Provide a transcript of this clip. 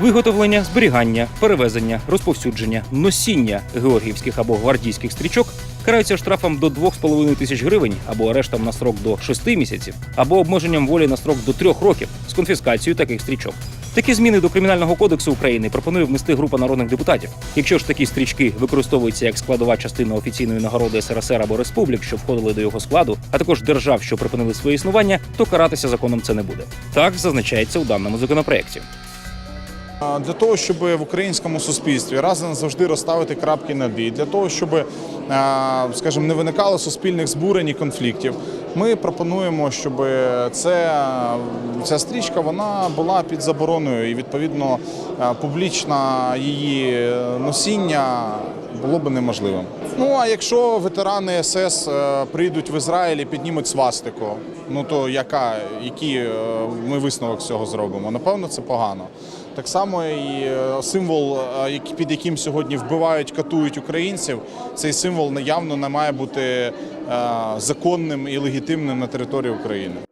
Виготовлення, зберігання, перевезення, розповсюдження, носіння георгіївських або гвардійських стрічок караються штрафом до 2,5 тисяч гривень або арештом на строк до 6 місяців, або обмеженням волі на строк до 3 років з конфіскацією таких стрічок. Такі зміни до кримінального кодексу України пропонує внести група народних депутатів. Якщо ж такі стрічки використовуються як складова частина офіційної нагороди СРСР або республік, що входили до його складу, а також держав, що припинили своє існування, то каратися законом це не буде. Так зазначається у даному законопроекті. Для того, щоб в українському суспільстві раз назавжди розставити крапки над «і», для того, щоб, скажімо, не виникало суспільних збурень і конфліктів, ми пропонуємо, щоб це, ця стрічка вона була під забороною і відповідно публічна її носіння було би неможливим. Ну а якщо ветерани СС е, прийдуть в Ізраїль і піднімуть свастику, ну то яка, який е, ми висновок з цього зробимо? Напевно, це погано. Так само і е, символ, під яким сьогодні вбивають, катують українців, цей символ явно не має бути законним і легітимним на території України.